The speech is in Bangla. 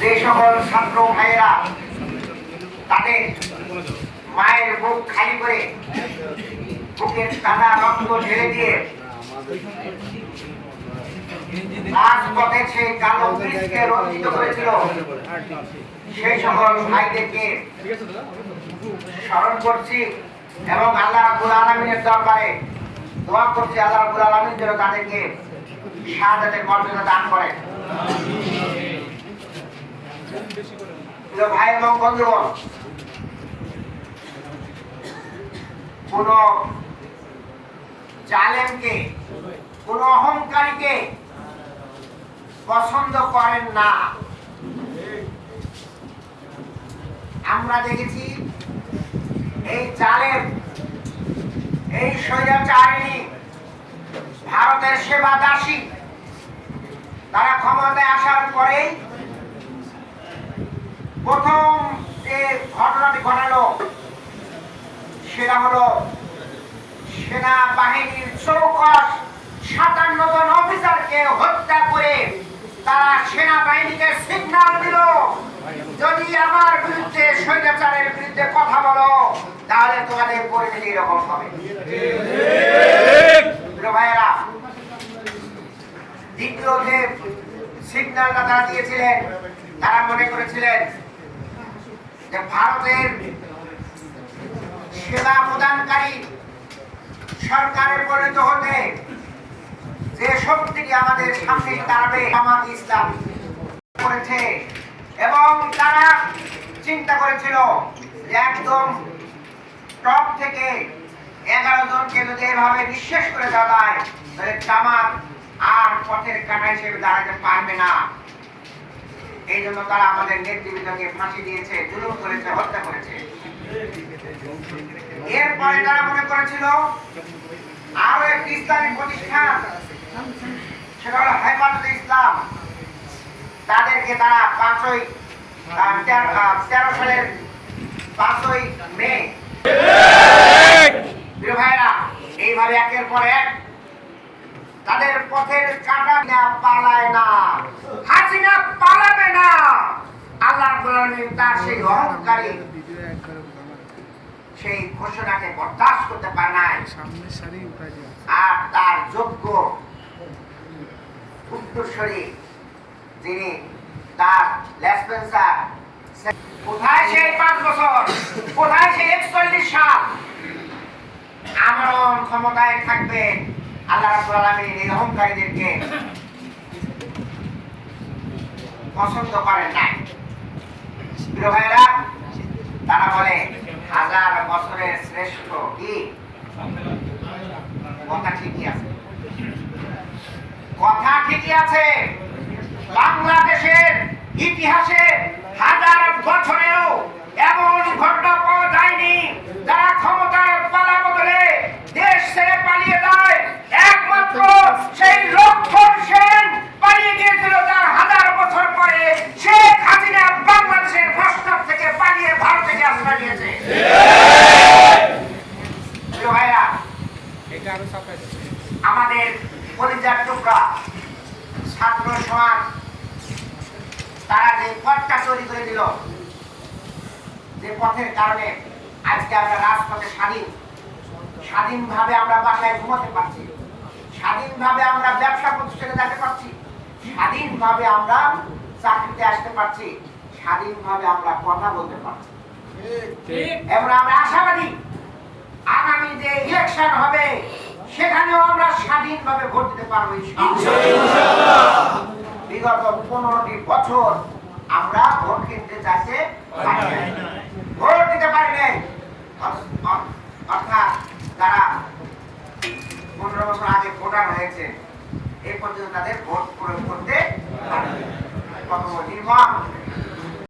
যে সকল ছাত্র ভাইয়েরা তাদের মায়ের বুক খালি করে বুকের টানা রক্ত ঢেলে দিয়ে সেই কালো ভাইদেরকে স্মরণ করছি এবং আল্লাহ রাব্বুল আলামিনের দরবারে দোয়া করছি, আল্লাহ রাব্বুল আলামিন যেন তাদেরকে শাহাদাতের মর্যাদা দান প্রিয় ভাই এবং বন্ধুগণ, কোন জালেমকে, কোন অহংকারীকে পছন্দ করেন না। আমরা দেখেছি এই জালেম, এই স্বৈরাচারিণী, ভারতের সেবা দাসী তারা ক্ষমতায় অফিসারকে হত্যা করে তারা সেনাবাহিনীকে সিগন্যাল দিল। যদি আমার বিরুদ্ধে স্বৈরাচারের বিরুদ্ধে কথা বলো, তাহলে তোমাদের পরিণতি এরকম হবে। ভাইয়েরা, দ্বিতীয় যে সিগন্যালটা তারা দিয়েছিলেন, তারা মনে করেছিলেন যে ভারতের সেবা প্রদানকারী সরকারে পরিণত হতে যে শক্তিটি আমাদের সামনে দাঁড়াবে জামাত ইসলাম করেছে। এবং তারা চিন্তা করেছিল একদম টপ থেকে এগারো জনকে যদি এভাবে নিঃশেষ করে দেওয়া যায় আর পথের কাটা হিসেবে দাঁড়াতে পারবে না। এই জন্য তারা আমাদের নেতৃবৃন্দকে ফাঁসি দিয়েছে, জুলুম করেছে, হত্যা করেছে। এরপরে তারা মনে করেছিল, আরও একটি ইসলামী প্রতিষ্ঠান সেটা হলো হেফাজতে ইসলাম। তাদেরকে তারা পাঁচই তেরো সালের পাঁচই মে। ভাইরা এইভাবে একের পর এক তাদের পথের কাটা না পালায় না হাসিনা পালাবে না। আল্লাহ তার সেই অহংকারী সেই ঘোষণাকে বরদাস্ত করতে পারে নাই। আর তার যোগ্য উত্তরসূরি, যিনি তার লেসপেন্সার কোথায় সেই পাঁচ বছর? কোথায় সেই একচল্লিশ সাল? আমরণ ক্ষমতায় থাকবে আল্লাহ রাব্বুল আলামিন এই অহংকারীদেরকে পছন্দ করেন নাই। ভাইরা তারা বলে, হাজার বছরের শ্রেষ্ঠ কি? কথা ঠিকই আছে। কথা ঠিকই আছে। বাংলাদেশের ইতিহাসে হাজার বছরেও এমন ঘটনা পাওয়া যায়নি যারা ক্ষমতার পালা বদলে দেশ ছেড়ে পালিয়ে যায়। একমাত্র সেই লক্ষণ সেন পালিয়ে গিয়েছিল তার হাজার বছর পরে শেখ হাসিনা বাংলাদেশের প্রস্তাব থেকে পালিয়ে ভারতে গিয়ে আশ্রয় নিয়েছে প্রিয় ভাইরা এটা আরও চাপাই দেবে আমাদের কলিজার টুকরা ছাত্র সমাজ তারা যে পথটা তৈরি করে দিল যে পথের কারণে আজকে আমরা রাজপথে স্বাধীন স্বাধীনভাবে আমরা বাসায় ঘুমাতে পারছি স্বাধীনভাবে আমরা ব্যবসা প্রতিষ্ঠানে যেতে পারছি স্বাধীনভাবে আমরা চাকরিতে আসতে পারছি স্বাধীনভাবে আমরা কথা বলতে পারছি। এবং আমরা আশাবাদী আগামী যে ইলেকশন হবে সেখানেও আমরা স্বাধীনভাবে ভোট দিতে পারব বিগত পনেরোটি বছর আমরা ভোট কিনতে নাই। ভোট দিতে পারি নাই। অর্থাৎ যারা পনেরো বছর আগে ভোটার হয়েছে এ পর্যন্ত তাদের ভোট প্রয়োগ করতে পারে কত নির্মম